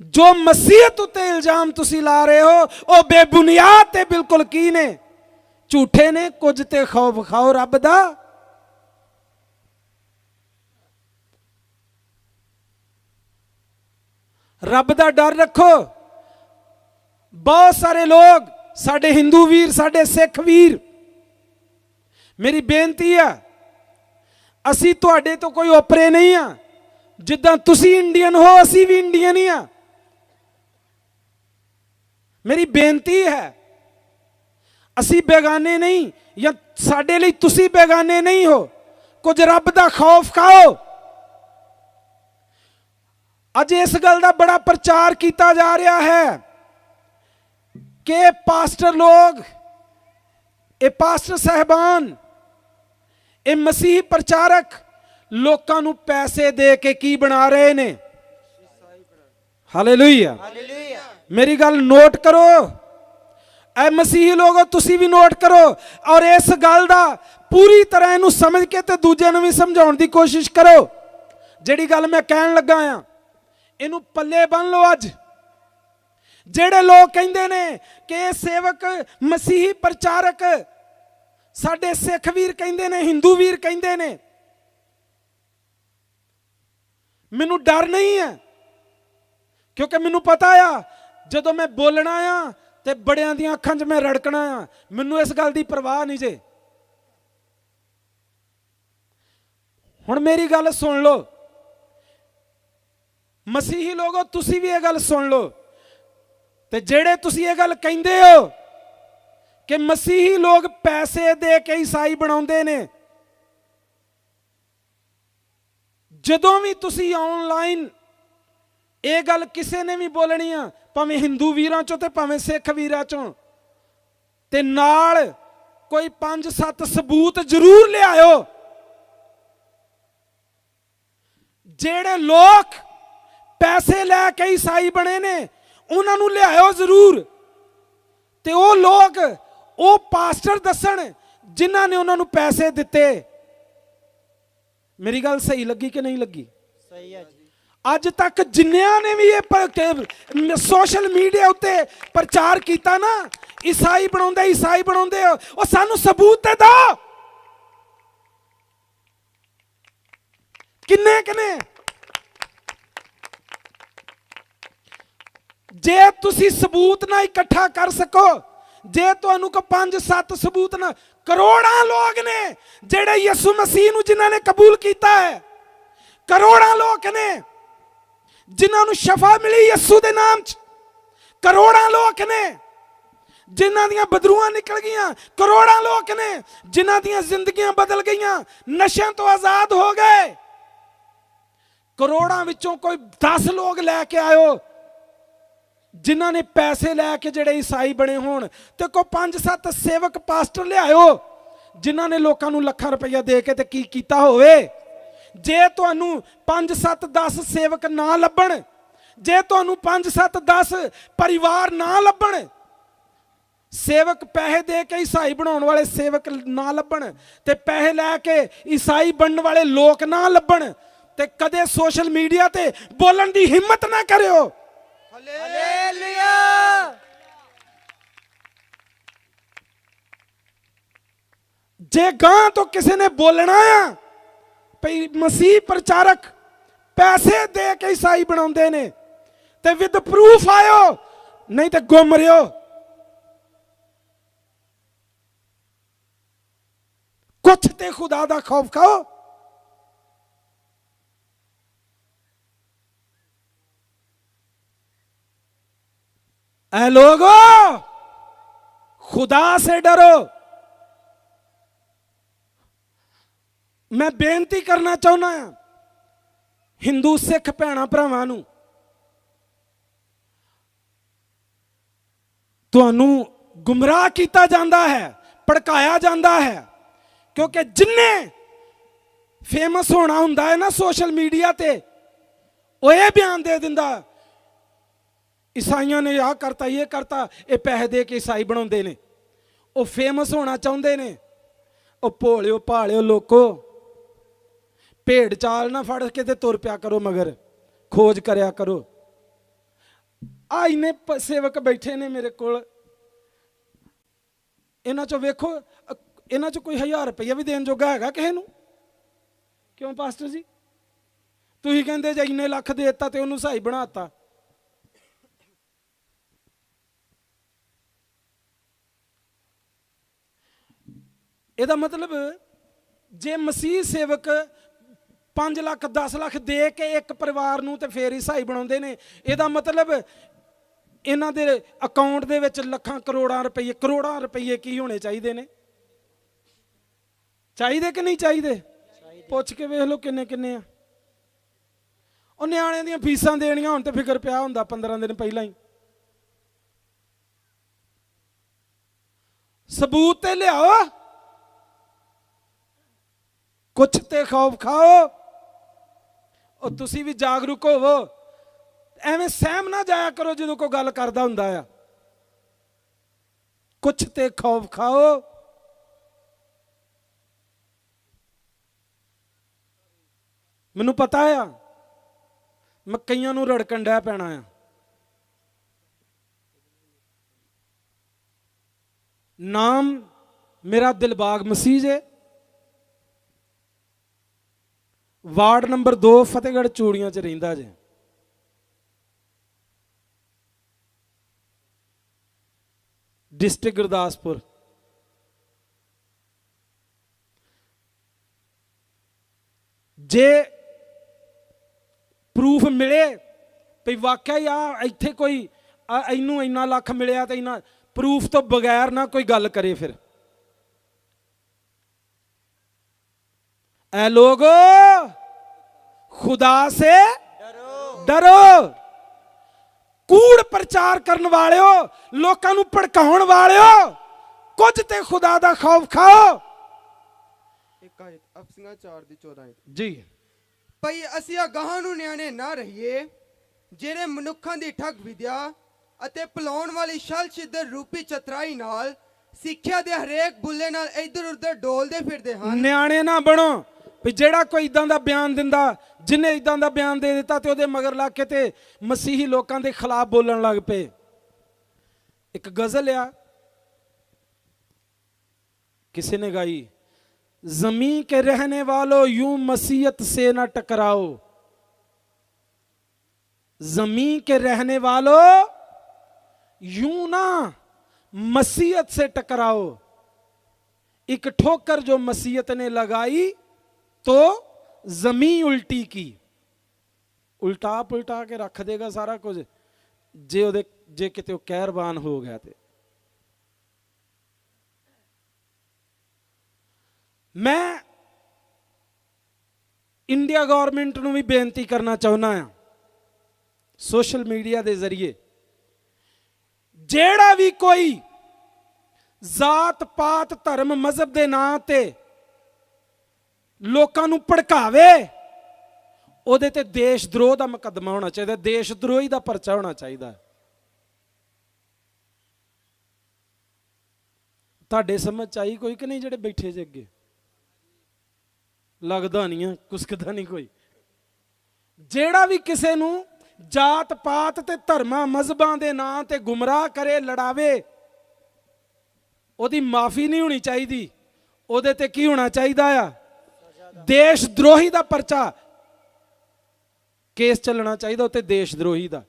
ਜੋ ਮਸੀਹਤ ਉਤੇ ਇਲਜ਼ਾਮ ਤੁਸੀਂ ਲਾ ਰਹੇ ਹੋ, ਉਹ ਬੇਬੁਨਿਆਦ ਤੇ ਬਿਲਕੁਲ ਕੀ ਨੇ? ਝੂਠੇ ਨੇ, ਕੁਝ ਤੇ ਖੌਫ ਖਾਓ ਰੱਬ ਦਾ। ਰੱਬ ਦਾ ਡਰ ਰੱਖੋ। ਬਹੁਤ ਸਾਰੇ ਲੋਕ, ਸਾਡੇ ਹਿੰਦੂ ਵੀਰ, ਸਾਡੇ ਸਿੱਖ ਵੀਰ, ਮੇਰੀ ਬੇਨਤੀ ਆ, ਅਸੀਂ ਤੁਹਾਡੇ ਤੋਂ ਕੋਈ ਓਪਰੇ ਨਹੀਂ ਆ। ਜਿੱਦਾਂ ਤੁਸੀਂ ਇੰਡੀਅਨ ਹੋ, ਅਸੀਂ ਵੀ ਇੰਡੀਅਨ ਹੀ ਆ। ਮੇਰੀ ਬੇਨਤੀ ਹੈ, ਅਸੀਂ ਬੇਗਾਨੇ ਨਹੀਂ ਜਾਂ ਸਾਡੇ ਲਈ ਤੁਸੀਂ ਬੇਗਾਨੇ ਨਹੀਂ ਹੋ, ਕੁਝ ਰੱਬ ਦਾ ਖੌਫ ਖਾਓ। ਅੱਜ ਇਸ ਗੱਲ ਦਾ ਬੜਾ ਪ੍ਰਚਾਰ ਕੀਤਾ ਜਾ ਰਿਹਾ ਹੈ ਕਿ ਪਾਸਟਰ ਲੋਗ ਇਹ ਪਾਸਟਰ ਸਹਿਬਾਨ, ਇਹ ਮਸੀਹ ਪ੍ਰਚਾਰਕ ਲੋਕਾਂ ਨੂੰ ਪੈਸੇ ਦੇ ਕੇ ਕੀ ਬਣਾ ਰਹੇ ਨੇ? ਹਾਲੇਲੂਇਆ। ਹਾਲੇਲੂਇਆ। ਮੇਰੀ ਗੱਲ ਨੋਟ ਕਰੋ। ਐ ਮਸੀਹੀ ਲੋਗੋ ਤੁਸੀਂ ਵੀ ਨੋਟ ਕਰੋ। ਔਰ ਇਸ ਗੱਲ ਦਾ ਪੂਰੀ ਤਰ੍ਹਾਂ ਇਹਨੂੰ ਸਮਝ ਕੇ ਤੇ ਦੂਜਿਆਂ ਨੂੰ ਵੀ ਸਮਝਾਉਣ ਦੀ ਕੋਸ਼ਿਸ਼ ਕਰੋ। ਜਿਹੜੀ ਗੱਲ ਮੈਂ ਕਹਿਣ ਲੱਗਾ ਆ, ਇਹਨੂੰ ਪੱਲੇ ਬੰਨ ਲਓ ਅੱਜ। ਜਿਹੜੇ ਲੋਕ ਕਹਿੰਦੇ ਨੇ ਕਿ ਇਹ ਸੇਵਕ, ਮਸੀਹੀ ਪ੍ਰਚਾਰਕ, ਸਾਡੇ ਸਿੱਖ ਵੀਰ ਕਹਿੰਦੇ ਨੇ, ਹਿੰਦੂ ਵੀਰ ਕਹਿੰਦੇ ਨੇ। ਮੈਨੂੰ ਡਰ ਨਹੀਂ ਹੈ, ਕਿਉਂਕਿ ਮੈਨੂੰ ਪਤਾ ਆ ਜਦੋਂ ਮੈਂ ਬੋਲਣਾ ਆ ਤੇ ਬੜਿਆਂ ਦੀਆਂ ਅੱਖਾਂ 'ਚ ਮੈਂ ਰੜਕਣਾ ਆ, ਮੈਨੂੰ ਇਸ ਗੱਲ ਦੀ ਪਰਵਾਹ ਨਹੀਂ ਜੇ। ਹੁਣ ਮੇਰੀ ਗੱਲ ਸੁਣ ਲਓ। ਮਸੀਹੀ ਲੋਗੋ, ਤੁਸੀਂ ਵੀ ਇਹ ਗੱਲ ਸੁਣ ਲਓ। ਤੇ ਜਿਹੜੇ ਤੁਸੀਂ ਇਹ ਗੱਲ ਕਹਿੰਦੇ ਹੋ ਕਿ ਮਸੀਹੀ ਲੋਕ ਪੈਸੇ ਦੇ ਕੇ ਈਸਾਈ ਬਣਾਉਂਦੇ ਨੇ, ਜਦੋਂ ਵੀ ਤੁਸੀਂ ਆਨਲਾਈਨ ਇਹ ਗੱਲ ਕਿਸੇ ਨੇ ਵੀ ਬੋਲਣੀ ਆ, ਭਾਵੇਂ ਹਿੰਦੂ ਵੀਰਾਂ ਚੋਂ ਤੇ ਭਾਵੇਂ ਸਿੱਖ ਵੀਰਾਂ ਚੋਂ। ਤੇ ਨਾਲ ਕੋਈ 5-7 ਸਬੂਤ ਜ਼ਰੂਰ ਲਿਆਇਓ। ਜਿਹੜੇ ਲੋਕ ਪੈਸੇ ਲੈ ਕੇ ਈਸਾਈ ਬਣੇ ਨੇ, ਉਹਨਾਂ ਨੂੰ ਲਿਆਇਓ ਜ਼ਰੂਰ। ਤੇ ਉਹ ਲੋਕ, ਉਹ ਪਾਸਟਰ ਦੱਸਣ ਜਿਨ੍ਹਾਂ ਨੇ ਉਹਨਾਂ ਨੂੰ ਪੈਸੇ ਦਿੱਤੇ। ਮੇਰੀ ਗੱਲ ਸਹੀ ਲੱਗੀ ਕਿ ਨਹੀਂ ਲੱਗੀ? ਅੱਜ ਤੱਕ ਜਿੰਨਿਆਂ ਨੇ ਵੀ ਇਹ ਸੋਸ਼ਲ ਮੀਡੀਆ ਉੱਤੇ ਪ੍ਰਚਾਰ ਕੀਤਾ ਨਾ, ਈਸਾਈ ਬਣਾਉਂਦੇ ਈਸਾਈ ਬਣਾਉਂਦੇ ਉਹ ਸਾਨੂੰ ਸਬੂਤ ਤੇ ਦਿਓ ਕਿੰਨੇ ਕਿੰਨੇ? ਜੇ ਤੁਸੀਂ ਸਬੂਤ ਨਾ ਇਕੱਠਾ ਕਰ ਸਕੋ, ਜੇ ਤੁਹਾਨੂੰ ਕੋ 5-7 ਸਬੂਤ ਨਾ, ਕਰੋੜਾਂ ਲੋਕ ਨੇ ਜਿਹੜੇ ਯਿਸੂ ਮਸੀਹ ਨੂੰ ਜਿਨ੍ਹਾਂ ਨੇ ਕਬੂਲ ਕੀਤਾ ਹੈ, ਕਰੋੜਾਂ ਲੋਕ ਨੇ। ਜਿਨ੍ਹਾਂ ਨੂੰ ਸ਼ਫਾ ਮਿਲੀ ਯਿਸੂ ਦੇ ਨਾਮ 'ਚ। ਕਰੋੜਾਂ ਲੋਕ ਨੇ ਜਿਨ੍ਹਾਂ ਦੀਆਂ ਬਦਰੂਆਂ ਨਿਕਲ ਗਈਆਂ, ਕਰੋੜਾਂ ਲੋਕ ਨੇ ਜਿਨ੍ਹਾਂ ਦੀਆਂ ਜ਼ਿੰਦਗੀਆਂ ਬਦਲ ਗਈਆਂ, ਨਸ਼ਿਆਂ ਤੋਂ ਆਜ਼ਾਦ ਹੋ ਗਏ। ਕਰੋੜਾਂ ਵਿੱਚੋਂ ਕੋਈ 10 ਲੋਕ ਲੈ ਕੇ ਆਇਓ, ਜਿਨ੍ਹਾਂ ਨੇ ਪੈਸੇ ਲੈ ਕੇ ਜਿਹੜੇ ਈਸਾਈ ਬਣੇ ਹੋਣ ਤੇ ਕੋ 5-7 ਸੇਵਕ, ਪਾਸਟਰ ਲਿਆਇਓ, ਜਿਨ੍ਹਾਂ ਨੇ ਲੋਕਾਂ ਨੂੰ ਲੱਖਾਂ ਰੁਪਈਆ ਦੇ ਕੇ ਤੇ ਕੀ ਕੀਤਾ ਹੋਵੇ। ਜੇ ਤੁਹਾਨੂੰ 5-7 10 ਸੇਵਕ ਨਾ ਲੱਭਣ ਜੇ ਤੁਹਾਨੂੰ 5-7 10 ਪਰਿਵਾਰ ਨਾ ਲੱਭਣ ਸੇਵਕ ਪੈਸੇ ਦੇ ਕੇ ਈਸਾਈ ਬਣਾਉਣ ਵਾਲੇ ਸੇਵਕ ਨਾ ਲੱਭਣ ਤੇ ਪੈਸੇ ਲੈ ਕੇ ਈਸਾਈ ਬਣਨ ਵਾਲੇ ਲੋਕ ਨਾ ਲੱਭਣ ਤੇ ਕਦੇ ਸੋਸ਼ਲ ਮੀਡੀਆ ਤੇ ਬੋਲਣ ਦੀ ਹਿੰਮਤ ਨਾ ਕਰਿਓ। ਹਾਲੇਲੂਇਆ। ਜੇ ਗਾਂ ਤੋਂ ਕਿਸੇ ਨੇ ਬੋਲਣਾ ਆ ਭਈ ਮਸੀਹ ਪ੍ਰਚਾਰਕ ਪੈਸੇ ਦੇ ਕੇ ਈਸਾਈ ਬਣਾਉਂਦੇ ਨੇ ਤੇ ਵਿਦ ਪ੍ਰੂਫ ਆਇਓ ਨਹੀਂ ਤੇ ਗੁੰਮ ਰਿਓ ਕੁਛ ਤੇ ਖੁਦਾ ਦਾ ਖੌਫ ਖਾਓ ऐ लोगो खुदा से डरो ਮੈਂ ਬੇਨਤੀ ਕਰਨਾ ਚਾਹੁੰਦਾ ਹਾਂ, ਹਿੰਦੂ ਸਿੱਖ ਭੈਣਾ ਭਰਾਵਾਂ ਨੂੰ, ਤੁਹਾਨੂੰ ਗੁੰਮਰਾਹ ਕੀਤਾ ਜਾਂਦਾ ਹੈ, ਭੜਕਾਇਆ ਜਾਂਦਾ ਹੈ, ਕਿਉਂਕਿ ਜਿੰਨੇ ਫੇਮਸ ਹੋਣਾ ਹੁੰਦਾ ਹੈ ਨਾ ਸੋਸ਼ਲ ਮੀਡੀਆ ਤੇ, ਉਹ ਇਹ ਬਿਆਨ ਦੇ ਦਿੰਦਾ, ਈਸਾਈਆਂ ਨੇ ਆਹ ਕਰਤਾ, ਇਹ ਕਰਤਾ, ਇਹ ਪੈਸੇ ਦੇ ਕੇ ਈਸਾਈ ਬਣਾਉਂਦੇ ਨੇ, ਉਹ ਫੇਮਸ ਹੋਣਾ ਚਾਹੁੰਦੇ ਨੇ, ਉਹ ਭੋਲਿਓ ਭਾਲਿਓ ਲੋਕੋ ਭੇਡ ਚਾਲ ਨਾ ਫੜ ਕੇ ਤੇ ਤੁਰ ਪਿਆ ਕਰੋ ਮਗਰ। ਖੋਜ ਕਰਿਆ ਕਰੋ। ਆ ਇੰਨੇ ਸੇਵਕ ਬੈਠੇ ਨੇ ਮੇਰੇ ਕੋਲ। ਇਹਨਾਂ ਚੋਂ ਵੇਖੋ ਇਹਨਾਂ ਚੋਂ ਕੋਈ 1000 ਰੁਪਈਆ ਵੀ ਦੇਣ ਜੋਗਾ ਹੈਗਾ ਕਿਸੇ ਨੂੰ? ਕਿਉਂ ਪਾਸਟਰ ਜੀ? ਤੁਸੀਂ ਕਹਿੰਦੇ ਜੇ ਇੰਨੇ ਲੱਖ ਦੇ ਦਿੱਤਾ ਤੇ ਉਹਨੂੰ ਸਹਾਈ ਬਣਾਤਾ ਇਹਦਾ ਮਤਲਬ ਜੇ ਮਸੀਹ ਸੇਵਕ 5 ਲੱਖ 10 ਲੱਖ ਦੇ ਕੇ ਇੱਕ ਪਰਿਵਾਰ ਨੂੰ ਤੇ ਫੇਰ ਈਸਾਈ ਬਣਾਉਂਦੇ ਨੇ। ਇਹਦਾ ਮਤਲਬ ਇਹਨਾਂ ਦੇ ਅਕਾਊਂਟ ਦੇ ਵਿੱਚ ਲੱਖਾਂ ਕਰੋੜਾਂ ਰੁਪਏ ਕਰੋੜਾਂ ਰੁਪਏ ਕੀ ਹੋਣੇ ਚਾਹੀਦੇ ਨੇ? ਚਾਹੀਦੇ ਕਿ ਨਹੀਂ ਚਾਹੀਦੇ? ਪੁੱਛ ਕੇ ਵੇਖ ਲਓ ਕਿੰਨੇ ਕਿੰਨੇ ਆ। ਉਹ ਨਿਆਣਿਆਂ ਦੀਆਂ ਫੀਸਾਂ ਦੇਣੀਆਂ ਹੁਣ ਤੇ ਫਿਕਰ ਪਿਆ ਹੁੰਦਾ 15 ਦਿਨ ਪਹਿਲਾਂ ਹੀ। ਸਬੂਤ ਤੇ ਲਿਆਓ। ਕੁਛ ਤੇ ਖੌਫ ਖਾਓ। ਉਹ ਤੁਸੀਂ ਵੀ ਜਾਗਰੂਕ ਹੋਵੋ। ਐਵੇਂ ਸਹਿਮ ਨਾ ਜਾਇਆ ਕਰੋ ਜਦੋਂ ਕੋਈ ਗੱਲ ਕਰਦਾ ਹੁੰਦਾ ਆ। ਕੁਛ ਤੇ ਖੌਫ ਖਾਓ। ਮੈਨੂੰ ਪਤਾ ਆ, ਮੈਂ ਕਈਆਂ ਨੂੰ ਰੜਕਣ ਡਿਆ ਪੈਣਾ ਆ। ਨਾਮ ਮੇਰਾ ਦਿਲਬਾਗ ਮਸੀਜ ਹੈ ਵਾਰਡ ਨੰਬਰ 2 ਫਤਿਹਗੜ੍ਹ ਚੂੜੀਆਂ 'ਚ ਰਹਿੰਦਾ ਜੇ। ਡਿਸਟ੍ਰਿਕਟ ਗੁਰਦਾਸਪੁਰ। ਜੇ ਪ੍ਰੂਫ ਮਿਲੇ ਵੀ ਵਾਕਿਆ ਹੀ ਆ, ਇੱਥੇ ਕੋਈ ਇਹਨੂੰ ਇੰਨਾ ਲੱਖ ਮਿਲਿਆ ਤੇ ਇੰਨਾ ਪ੍ਰੂਫ ਤੋਂ ਬਗੈਰ ਨਾ ਕੋਈ ਗੱਲ ਕਰੇ ਫਿਰ। ਐ ਲੋਗੋ ਖੁਦਾ ਸੇ ਡਰੋ ਡਰੋ ਕੂੜ ਪ੍ਰਚਾਰ ਕਰਨ ਵਾਲਿਓ ਲੋਕਾਂ ਨੂੰ ਭੜਕਾਉਣ ਵਾਲਿਓ ਕੁਝ ਤੇ ਖੁਦਾ ਦਾ ਖੌਫ ਖਾਓ ਇੱਕ ਆਇਤ ਅਫਸੀਆਂ 4 ਦੀ 14 ਆਇਤ ਜੀ ਭਈ ਅਸੀਂ ਅਗਾਹਾਂ ਨੂੰ ਨਿਆਣੇ ਨਾ ਰਹੀਏ ਜਿਹੜੇ ਮਨੁੱਖਾਂ ਦੀ ਠੱਗ ਵਿਦਿਆ ਅਤੇ ਭੁਲਾਉਣ ਵਾਲੀ ਛਲ ਛਿੱਦਰ ਰੂਪੀ ਚਤਰਾਈ ਨਾਲ ਸਿੱਖਿਆ ਦੇ ਹਰੇਕ ਬੁੱਲੇ ਨਾਲ ਇੱਧਰ ਉੱਧਰ ਡੋਲਦੇ ਫਿਰਦੇ ਹਨ ਨਿਆਣੇ ਨਾ ਬਣੋ ਵੀ ਜਿਹੜਾ ਕੋਈ ਇਦਾਂ ਦਾ ਬਿਆਨ ਦਿੰਦਾ ਜਿਹਨੇ ਇਦਾਂ ਦਾ ਬਿਆਨ ਦੇ ਦਿੱਤਾ ਤੇ ਉਹਦੇ ਮਗਰ ਲੱਗ ਕੇ ਤੇ ਮਸੀਹੀ ਲੋਕਾਂ ਦੇ ਖਿਲਾਫ ਬੋਲਣ ਲੱਗ ਪਏ ਇੱਕ ਗਜ਼ਲ ਆ किसी ने गाई जमीन के रहने वालों यूं मसीहत से न टकराओ जमीन के रहने वालों यूं ना मसीहत से टकराओ एक ठोकर जो मसीहत ने लगाई तो ਜ਼ਮੀਨ ਉਲਟੀ ਕੀ ਉਲਟਾ ਪੁਲਟਾ ਕੇ ਰੱਖ ਦੇਗਾ ਸਾਰਾ ਕੁਝ ਜੇ ਉਹਦੇ ਜੇ ਕਿਤੇ ਉਹ ਕਹਿਰਬਾਨ ਹੋ ਗਿਆ ਤੇ ਮੈਂ ਇੰਡੀਆ ਗਵਰਨਮੈਂਟ ਨੂੰ ਵੀ ਬੇਨਤੀ ਕਰਨਾ ਚਾਹੁੰਦਾ ਆ ਸੋਸ਼ਲ ਮੀਡੀਆ ਦੇ ਜ਼ਰੀਏ ਜਿਹੜਾ ਵੀ ਕੋਈ ਜ਼ਾਤ ਪਾਤ ਧਰਮ ਮਜ਼ਹਬ ਦੇ ਨਾਂ ਤੇ ਲੋਕਾਂ ਨੂੰ ਭੜਕਾਵੇ। ਉਹਦੇ ਤੇ ਦੇਸ਼ ਦਰੋਹ ਦਾ ਮੁਕੱਦਮਾ ਹੋਣਾ ਚਾਹੀਦਾ, ਦੇਸ਼ ਦਰੋਹੀ ਦਾ ਪਰਚਾ ਹੋਣਾ ਚਾਹੀਦਾ। ਤੁਹਾਡੇ ਸਮਝ ਚ ਆਈ ਕੋਈ ਕਿ ਨਹੀਂ ਜਿਹੜੇ ਬੈਠੇ ਜੇ ਅੱਗੇ? ਲੱਗਦਾ ਨਹੀਂ ਆ, ਕੁਸਕਦਾ ਨਹੀਂ ਕੋਈ। ਜਿਹੜਾ ਵੀ ਕਿਸੇ ਨੂੰ ਜਾਤ ਪਾਤ ਤੇ ਧਰਮਾਂ ਮਜ਼ਹਬਾਂ ਦੇ ਨਾਂ ਤੇ ਗੁੰਮਰਾਹ ਕਰੇ, ਲੜਾਵੇ, ਉਹਦੀ ਮਾਫੀ ਨਹੀਂ ਹੋਣੀ ਚਾਹੀਦੀ। ਉਹਦੇ ਤੇ ਕੀ ਹੋਣਾ ਚਾਹੀਦਾ ਆ? ਦੇਸ਼ ਦਰੋਹੀ ਦਾ ਪਰਚਾ ਕੇਸ ਚੱਲਣਾ ਚਾਹੀਦਾ ਉੱਤੇ ਦੇਸ਼ ਦਰੋਹੀ ਦਾ।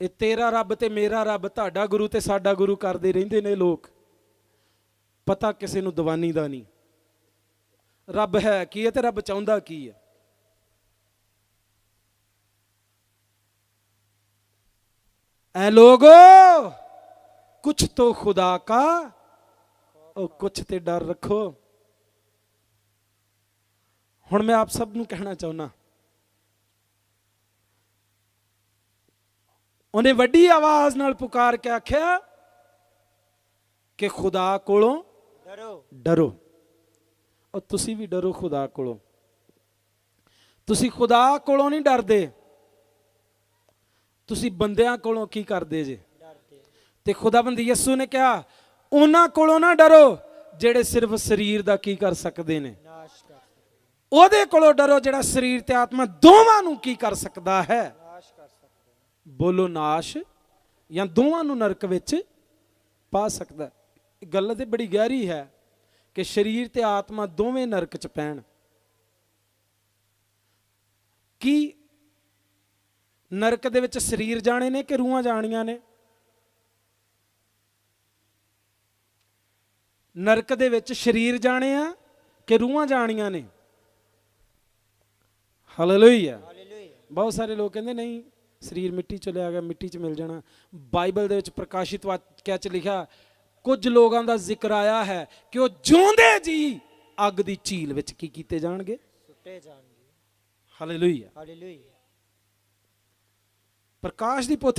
ਇਹ ਤੇਰਾ ਰੱਬ ਤੇ ਮੇਰਾ ਰੱਬ, ਤੁਹਾਡਾ ਗੁਰੂ ਤੇ ਸਾਡਾ ਗੁਰੂ ਕਰਦੇ ਰਹਿੰਦੇ ਨੇ ਲੋਕ। ਪਤਾ ਕਿਸੇ ਨੂੰ ਦੀਵਾਨੀ ਦਾ ਨਹੀਂ। ਰੱਬ ਹੈ ਕੀ ਹੈ ਤੇ ਰੱਬ ਚਾਹੁੰਦਾ ਕੀ ਹੈ? ऐ लोगो कुछ तो खुदा का और कुछ ते डर रखो ਹੁਣ ਮੈਂ ਆਪ ਸਭ ਨੂੰ ਕਹਿਣਾ ਚਾਹੁੰਦਾ ਉਹਨੇ ਵੱਡੀ ਆਵਾਜ਼ ਨਾਲ ਪੁਕਾਰ ਕੇ ਆਖਿਆ ਕਿ ਖੁਦਾ ਕੋਲੋਂ ਡਰੋ ਡਰੋ ਔਰ ਤੁਸੀਂ ਵੀ ਡਰੋ ਖੁਦਾ ਕੋਲੋਂ ਤੁਸੀਂ ਖੁਦਾ ਕੋਲੋਂ ਨਹੀਂ ਡਰਦੇ ਤੁਸੀਂ ਬੰਦਿਆਂ ਕੋਲੋਂ ਕੀ ਕਰਦੇ ਜੇ? ਡਰਦੇ ਤੇ ਖੁਦਾਬੰਦ ਯਿਸੂ ਨੇ ਕਿਹਾ, ਉਹਨਾਂ ਕੋਲੋਂ ਨਾ ਡਰੋ, ਜਿਹੜੇ ਸਿਰਫ ਸਰੀਰ ਦਾ ਕੀ ਕਰ ਸਕਦੇ ਨੇ। ਉਹਦੇ ਕੋਲੋਂ ਡਰੋ ਜਿਹੜਾ ਸਰੀਰ ਤੇ ਆਤਮਾ ਦੋਵਾਂ ਨੂੰ ਕੀ ਕਰ ਸਕਦਾ ਹੈ? ਬੋਲੋ ਨਾਸ਼, ਜਾਂ ਦੋਵਾਂ ਨੂੰ ਨਰਕ ਵਿੱਚ ਪਾ ਸਕਦਾ ਗੱਲ ਤੇ ਬੜੀ ਗਹਿਰੀ ਹੈ ਕਿ ਸਰੀਰ ਤੇ ਆਤਮਾ ਦੋਵੇਂ ਨਰਕ ਚ ਪੈਣ। ਕੀ ਨਰਕ ਦੇ ਵਿੱਚ ਸਰੀਰ ਜਾਣੇ ਨੇ ਕਿ ਰੂਹਾਂ ਜਾਣੀਆਂ ਨੇ? ਨਰਕ ਦੇ ਵਿੱਚ ਸਰੀਰ ਜਾਣੇ ਆ ਕਿ ਰੂਹਾਂ ਜਾਣੀਆਂ ਨੇ? ਹਾਲੇਲੂਇਆ ਬਹੁਤ ਸਾਰੇ ਲੋਕ ਕਹਿੰਦੇ ਨਹੀਂ ਸਰੀਰ ਮਿੱਟੀ ਚ ਲਿਆ ਗਿਆ ਮਿੱਟੀ ਚ ਮਿਲ ਜਾਣਾ। ਬਾਈਬਲ ਦੇ ਵਿੱਚ ਪ੍ਰਕਾਸ਼ਿਤ ਵਾਕਿਆ ਚ ਲਿਖਿਆ ਕੁਝ ਲੋਕਾਂ ਦਾ ਜ਼ਿਕਰ ਆਇਆ ਹੈ ਕਿ ਉਹ ਜਿਉਂਦੇ ਜੀ ਅੱਗ ਦੀ ਝੀਲ ਵਿੱਚ ਕੀ ਕੀਤੇ ਜਾਣਗੇ? ਸੁੱਟੇ ਜਾਣਗੇ। ਹਾਲੇਲੂਇਆ ਹਾਲੇਲੂਇਆ પ્રકાશની પોથી